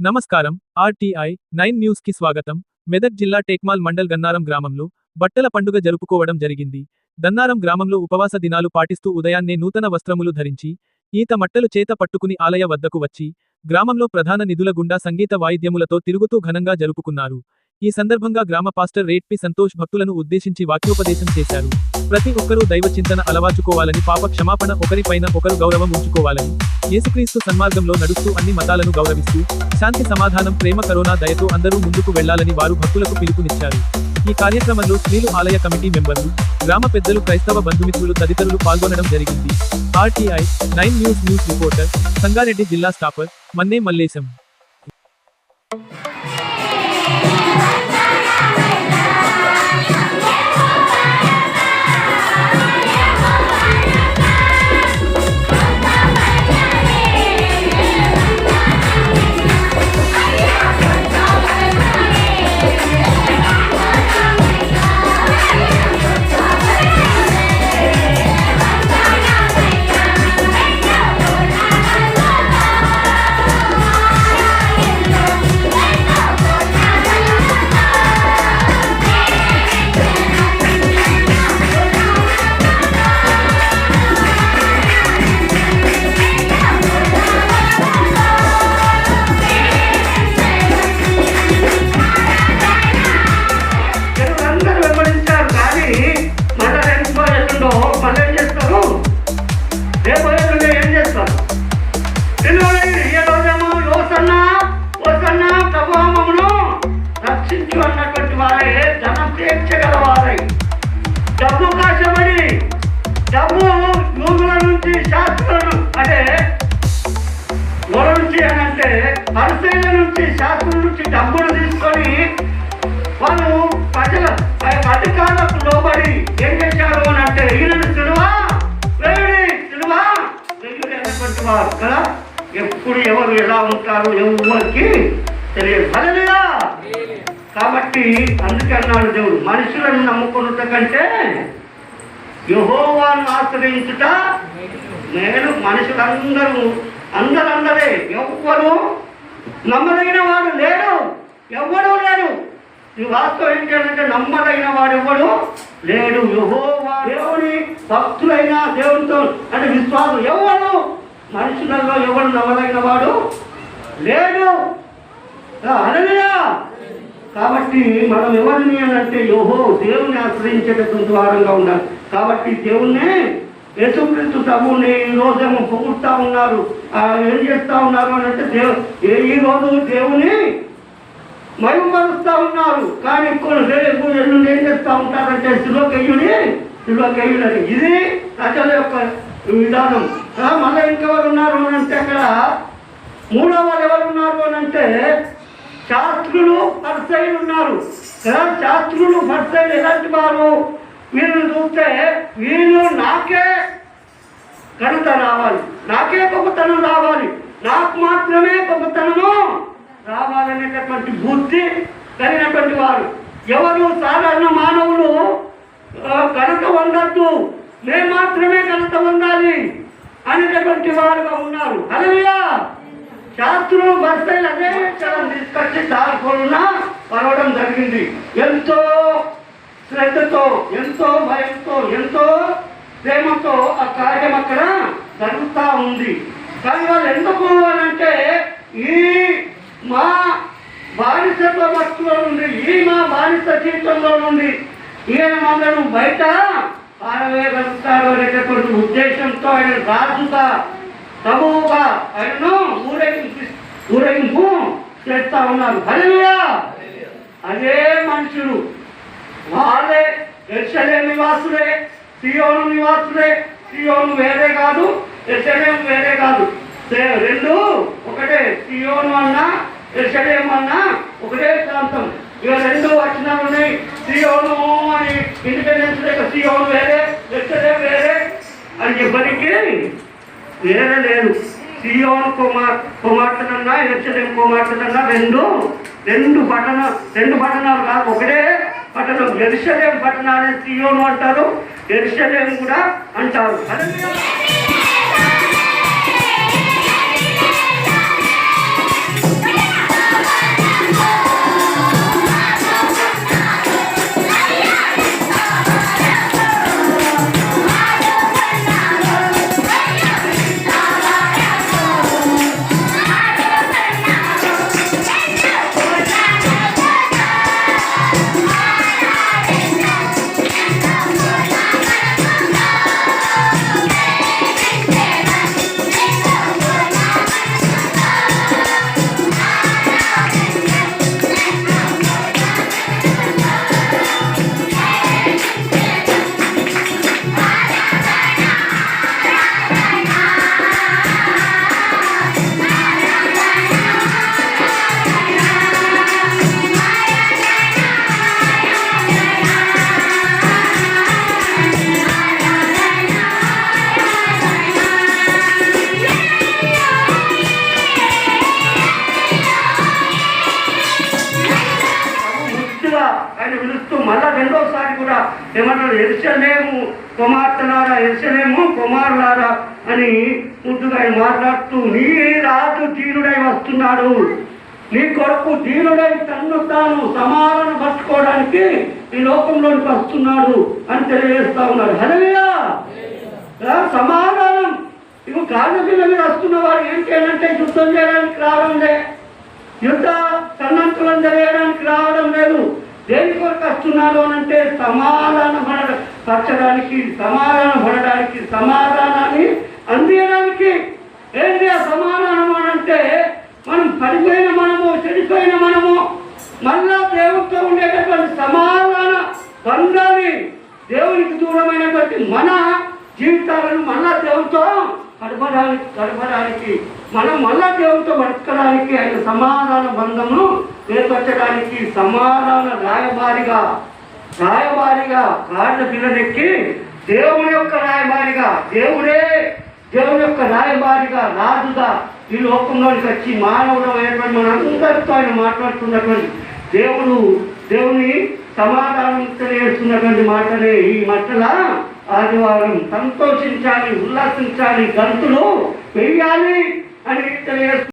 నమస్కారం. RTI nine న్యూస్కి స్వాగతం. మెదక్ జిల్లా టేక్మాల్ మండల్ గన్నారం గ్రామంలో బట్టల పండుగ జరుపుకోవడం జరిగింది. గన్నారం గ్రామంలో ఉపవాస దినాలు పాటిస్తూ ఉదయాన్నే నూతన వస్త్రములు ధరించి ఈత మట్టలు చేత పట్టుకుని ఆలయ వద్దకు వచ్చి గ్రామంలో ప్రధాన నిధుల గుండా సంగీత వాయిద్యములతో తిరుగుతూ ఘనంగా జరుపుకున్నారు. ఈ సందర్భంగా గ్రామ పాస్టర్ రేట్పి సంతోష్ భక్తులను ఉద్దేశించి వాక్యోపదేశం చేశారు. ప్రతి ఒక్కరూ దైవ చింతన అలవాచుకోవాలని పాప క్షమాపణ ఒకరిపైన ఒకరు గౌరవం ఉంచుకోవాలని యేసుక్రీస్తు సన్మార్గంలో నడుస్తూ అన్ని మతాలను గౌరవిస్తూ శాంతి సమాధానం ప్రేమ కరోనా దయతో అందరూ ముందుకు వెళ్ళాలని వారు భక్తులకు పిలుపునిచ్చారు. ఈ కార్యక్రమంలో స్త్రీలు ఆలయ కమిటీ మెంబర్లు గ్రామ పెద్దలు క్రైస్తవ బంధుమిత్రులు తదితరులు పాల్గొనడం జరిగింది. RTI nine news news reporter Sangareddy జిల్లా స్టాపర్ మన్నే మల్లేశం. రక్షించు అన్నటువంటి వారే ధనం తీర్చగల వారై డబ్బు కాశమని డబ్బు యూదుల నుంచి శాస్త్రులను అంటే మొర నుంచి అని అంటే పరిశీల నుంచి శాస్త్రం నుంచి డబ్బులు తీసుకొని వాళ్ళు ప్రజల అధికారులకు లోబడి ఏం చేశారు అని అంటే ఈయనను సిలువా వేయుడి సిలువా వేయుడి అనేటువంటి వారు కదా. ఎప్పుడు ఎవరు ఎలా ఉంటారు ఎవరికి తెలియదు. హల్లెలూయా! కాబట్టి అందుకే అన్నాడు దేవుడు మనుషులను నమ్ముకున్నట కంటే యహోవాన్ని ఆశ్రయించుట నేను మనుషులందరూ అందరందరే ఎవ్వరు నమ్మదగిన వాడు లేడు ఎవ్వడూ లేడు. ఈ వాస్తవం ఏంటంటే నమ్మదగిన వాడు ఎవడు లేడు. యహోవా దేవుని భక్తులైన దేవునితో అంటే విశ్వాసం ఎవరు? మనుషులలో ఎవడు నమ్మదగిన వాడు లేడు. అనగా కాబట్టి మనం ఎవరిని అని అంటే యోహో దేవుని ఆశ్రయించేటటువంటి వారంగా ఉండాలి. కాబట్టి దేవుణ్ణి యేసుక్రీస్తు ప్రభుని ఈ రోజేమో పొగుడుతా ఉన్నారు. ఏం చేస్తా ఉన్నారు అని అంటే దేవు ఏ- ఈ రోజు దేవుని మయంపరుస్తూ ఉన్నారు. కానీ కొన్ని రేపు ఎల్లుండి ఏం చేస్తూ ఉంటారంటే శిలోకయ్యుని శిలోకయ్యుడని ఇది ప్రజల యొక్క విధానం. మళ్ళీ ఇంకెవరు ఉన్నారు అని అంటే అక్కడ మూడో వాళ్ళు ఎవరు ఉన్నారు అని అంటే శాస్త్రులు పరిచయులు ఉన్నారు. కదా శాస్త్రులు పరిచయులు ఎలాంటి వారు? వీళ్ళని చూస్తే వీళ్ళు నాకే ఘనత రావాలి. నాకే గొప్పతనం రావాలి. నాకు మాత్రమే గొప్పతనము రావాలనేటటువంటి బుద్ధి కలిగినటువంటి వారు. ఎవరు సాధారణ మానవులు ఆ, ఘనత పొందద్దు. మేము మాత్రమే ఘనత ఉండాలి అనేటటువంటి వారుగా ఉన్నారు. అలవియా శాస్త్రులు బస్సులు అదే విషయాలను తీసుకొచ్చి దారుకున్న పడవడం జరిగింది. ఎంతో శ్రద్ధతో ఎంతో భయంతో ఎంతో ప్రేమతో ఆ కార్యం అక్కడ జరుగుతూ ఉంది. కానీ వాళ్ళు ఎందుకు అని అంటే ఈ మా బానిసత్వ వస్తువుల నుండి ఈ మా బానిస జీవితంలో నుండి ఈయన మమ్మల్ని బయట పారవేయగలుగుతారు అనేటటువంటి ఉద్దేశంతో ఆయన రాజుగా ప్రభువుగా ఆయనను ఊరేగింపు ఊరేగింపు చేస్తా ఉన్నారు. హరియా అదే మనుషులు. వాళ్ళే ఎర్షలేం నివాసులే సియోను నివాసులే. సియోను వేరే కాదు ఎర్షలేం వేరే కాదు. సే- రెండు ఒకటే సియోను అన్నా ఎర్షలేం అన్నా ఒకటే ప్రాంతం. ఇక రెండు వచనాలు ఉన్నాయి. సియోను అని ఇండిపెండెన్స్ లేక సియోను వేరే ఎర్షలేం వేరే. అని చెప్పడానికి వేరే లేదు సియోన్ కుమార్ కుమార్తెనన్నా ఎర్షలేం కుమార్తెనన్నా రెండు రెండు పట్టణ రెండు పట్టణాలు కాదు ఒకటే పట్టణం. ఎరుసలేం పట్టణాన్ని సియోను అంటారు ఎరుసలేం కూడా అంటారు. ఆయన విలుస్తూ మళ్ళా రెండోసారి కూడా ఏమంటారు ఎరుసలేము కుమార్తెలారా ఎరుసలేము కుమారులారా అని ముద్దుగా ఆయన మాట్లాడుతూ నీ రాజు దీనుడై వస్తున్నాడు. నీ కొడుకు దీనుడై తన్ను తాను సమాధానం పట్టుకోవడానికి ఈ లోకంలోనికి వస్తున్నాడు అని తెలియజేస్తా ఉన్నాడు హరవియా సమాధానం. ఇవి కాళ్ళ మీద వస్తున్న వాడు ఏంటి అని అంటే యుద్ధం చేయడానికి రావడం లే. యుద్ధ సన్నద్ధులను చేయడానికి రావడం లేదు. దేని కొరకు వస్తున్నారు అని అంటే సమాధాన పడ పరచడానికి సమాధాన పడడానికి సమాధానాన్ని అందించడానికి ఏంటి ఆ సమాధానం అని అంటే మనం పడిపోయిన మనము చెడిపోయిన మనము మళ్ళా దేవుడితో ఉండేటటువంటి సమాధాన బంధాన్ని దేవునికి దూరమైనటువంటి మన జీవితాలను మళ్ళా దేవుడితో గడపడానికి గడపడానికి మనం మళ్ళా దేవుడితో బతకడానికి ఆయన సమాధాన బంధమును ఏర్పరచడానికి సమాధాన రాయబారిగా రాయబారిగా కాళ్ళ పిల్లనెక్కి దేవుని యొక్క రాయబారిగా దేవుడే దేవుని యొక్క రాయబారిగా రాజుగా ఈ లోకంలోనికి వచ్చి మానవుడు అయినటువంటి మనందరితో ఆయన మాట్లాడుతున్నటువంటి దేవుడు దేవుని సమాధానం తెలియజేస్తున్నటువంటి మాటలే ఈ మట్టల ఆదివారం సంతోషించాలి ఉల్లాసించాలి గంతులు వెయ్యాలి అని తెలియజేస్తున్నారు